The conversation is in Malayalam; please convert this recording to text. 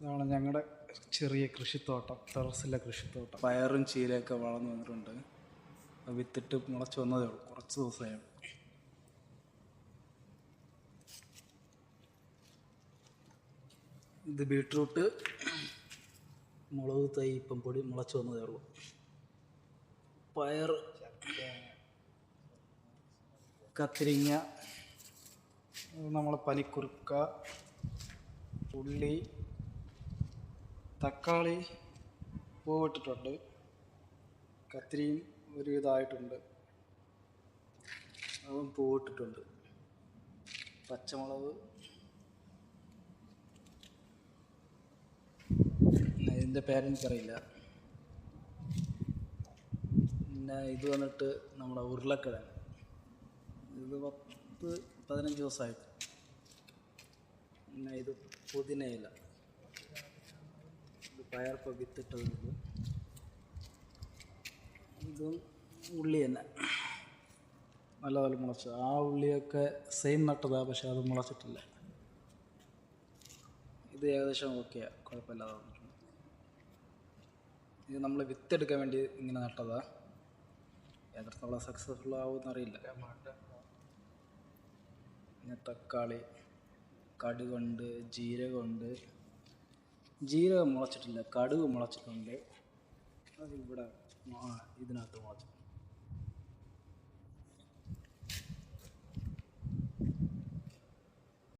ഇതാണ് ഞങ്ങളുടെ ചെറിയ കൃഷിത്തോട്ടം ടെറസിലെ കൃഷിത്തോട്ടം. പയറും ചീരയൊക്കെ വളർന്നു വന്നിട്ടുണ്ട്. വിത്തിട്ട് മുളച്ചു വന്നതേ ഉള്ളൂ. കുറച്ച് ദിവസമായി ഇത് ബീട്രൂട്ട് മുളക് തൈ ഇപ്പം പൊടി മുളച്ചു വന്നതേ ഉള്ളൂ. പയർ കത്തിരിങ്ങ നമ്മളെ പനിക്കുറുക്ക ഉള്ളി തക്കാളി പൂവിട്ടിട്ടുണ്ട് കത്തിരിയും ഒരു ഇതായിട്ടുണ്ട് അതും പൂവിട്ടിട്ടുണ്ട് പച്ചമുളക്. ഇതിന്റെ പേരെനിക്കറിയില്ല പിന്നെ ഇത് വന്നിട്ട് നമ്മുടെ ഉരുളക്കിഴങ്ങ്. ഇത് പത്ത് പതിനഞ്ച് ദിവസമായിട്ട്. പിന്നെ ഇത് പുതിനയില. ഇത് പയർപ്പ് വിത്തിട്ടതുണ്ട് ഇതും ഉള്ളി തന്നെ. നല്ലപോലെ മുളച്ചു. ആ ഉള്ളിയൊക്കെ സെയിം നട്ടതാ പക്ഷെ അത് മുളച്ചിട്ടില്ല. ഇത് ഏകദേശം ഓക്കെയാണ് കുഴപ്പമില്ലാതെ വന്നിട്ടുണ്ട്. ഇത് നമ്മൾ വിത്തെടുക്കാൻ വേണ്ടി ഇങ്ങനെ നട്ടതാ. എത്രത്തോളം സക്സസ്ഫുൾ ആവുമെന്ന് അറിയില്ല. പിന്നെ തക്കാളി കടുകുണ്ട് ജീരകമുണ്ട്. ಜೀರಗ ಮೊಳಚಿಟ್ಟಿಲ್ಲ ಕಡುಬು ಮೊಳಚಿಟ್ಟು ಇದೆ ಅದು ಕೂಡ ಇದನ್ನ ಮೊಳಚಿಟ್ಟು